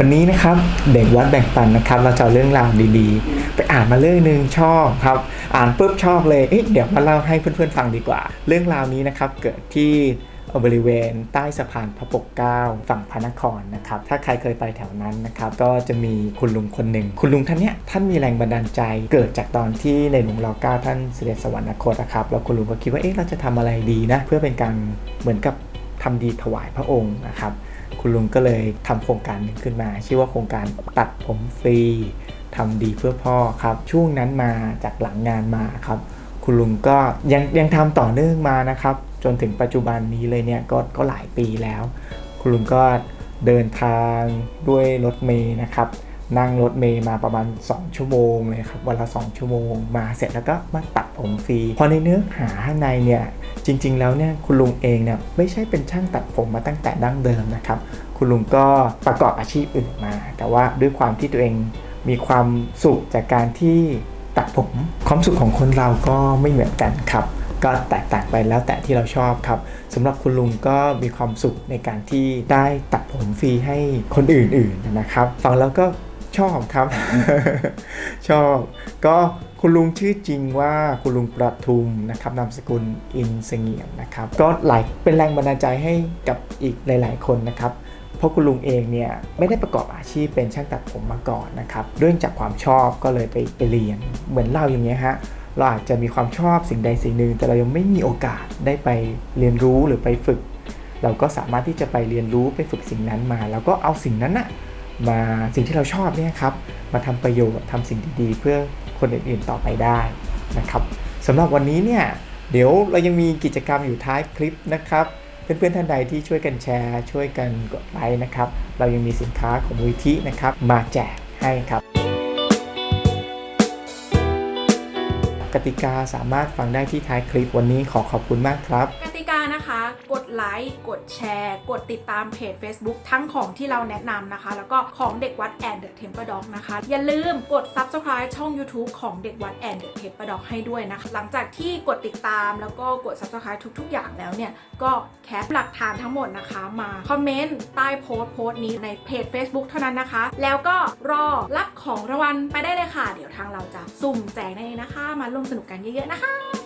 วันนี้นะครับเด็กวัดแบ่งปันนะครับ เราจะเอเรื่องราวดีๆ ไปอ่านมาเรื่องหนึ่งชอบครับ อ่านปุ๊บชอบเลยเอ๊ะเดี๋ยวมาเล่าให้เพื่อนๆฟังดีกว่า เรื่องราวนี้นะครับเกิดที่บริเวณใต้สะพานพระปกเกล้าฝั่งพระนครนะครับ ถ้าใครเคยไปแถวนั้นนะครับ ก็จะมีคุณลุงคนหนึ่ง คุณลุงท่านเนี้ยท่านมีแรงบันดาลใจ เกิดจากตอนที่ในหลวงรอเก้าท่านเสด็จสวรรคตนะครับ แล้วคุณลุงก็คิดว่า เอ๊ะ เราจะทำอะไรดีนะ เพื่อเป็นการเหมือนกับ ทำดีถวายพระองค์นะครับ คุณลุงก็เลยทำโครงการหนึ่งขึ้นมา ชื่อว่าโครงการตัดผมฟรีทำดีเพื่อพ่อครับ ช่วงนั้นมาจากหลังงานมาครับ คุณลุงก็ยังยังทำต่อเนื่องมานะครับ จนถึงปัจจุบันนี้เลยเนี่ยก็ก็หลายปีแล้ว คุณลุงก็เดินทางด้วยรถเมย์นะครับ นั่งรถเมย์มาประมาณ 2 ชั่วโมงเลยครับวันละ 2 ชั่วโมง มาเสร็จแล้วก็มาตัดผมฟรีพอในเนื้อหาข้างในเนี่ย จริงๆ แล้วเนี่ยคุณลุงเองเนี่ยไม่ใช่เป็นช่างตัดผมมาตั้งแต่ดั้งเดิมนะครับ คุณลุงก็ประกอบอาชีพอื่นมา แต่ว่าด้วยความที่ตัวเองมีความสุขจากการที่ตัดผม ความสุขของคนเราก็ไม่เหมือนกันครับ ก็แตกต่างไปแล้วแต่ที่เราชอบครับสำหรับคุณลุงก็มีความสุขในการที่ได้ตัดผมฟรีให้คนอื่นๆนะครับ ฟังแล้วก็ ชอบครับ ชอบ ก็คุณลุงชื่อจริงว่าคุณลุงประทุมนะครับนามสกุลอินเสงี่ยมนะครับ ก็หลายเป็นแรงบันดาลใจให้กับอีกหลาย ๆ คนนะครับเพราะคุณลุงเองเนี่ยไม่ได้ประกอบอาชีพเป็นช่างตัดผมมาก่อนนะครับเรื่องจากความชอบก็เลยไปไปเรียนเหมือนเราอย่างเงี้ยฮะเราอาจจะมีความชอบสิ่งใดสิ่งหนึ่งแต่เรายังไม่มีโอกาสได้ไปเรียนรู้หรือไปฝึก เราก็สามารถที่จะไปเรียนรู้ไปฝึกสิ่งนั้นมา แล้วก็เอาสิ่งนั้นอะ มาสิ่งที่เราชอบเนี่ยครับมาทำประโยชน์ทำสิ่งดีๆ เพื่อคนอื่นๆต่อไปได้นะครับสำหรับวันนี้เนี่ยเดี๋ยวเรายังมีกิจกรรมอยู่ท้ายคลิปนะครับเพื่อนๆท่านใดที่ช่วยกันแชร์ ช่วยกันกดไลค์นะครับ เรายังมีสินค้าของมูลที่นะครับมาแจกให้ครับ กติกาสามารถฟังได้ที่ท้ายคลิปวันนี้ขอขอบคุณมากครับ กติกานะคะ กดไลค์กดแชร์ กดติดตามเพจ Facebook ทั้งของที่เราแนะนำนะคะ แล้วก็ของเด็กวัดแอนเดอะเทมเปอร์ด็อกนะคะ อย่าลืมกด Subscribe ช่อง YouTube ของเด็กวัดแอนเดอะเทมเปอร์ด็อกให้ด้วยนะคะ หลังจากที่กดติดตามแล้วก็กด Subscribe ทุก ๆ อย่างแล้วเนี่ย ก็แคปหลักฐานทั้งหมดนะคะมาคอมเมนต์ใต้โพสต์โพสต์นี้ในเพจ Facebook เท่านั้นนะคะ แล้วก็รอรับ ของรางวัลไปได้เลยค่ะ เดี๋ยวทางเราจะสุ่มแจกนั่นเองนะคะ มาร่วมสนุกกันเยอะๆนะคะ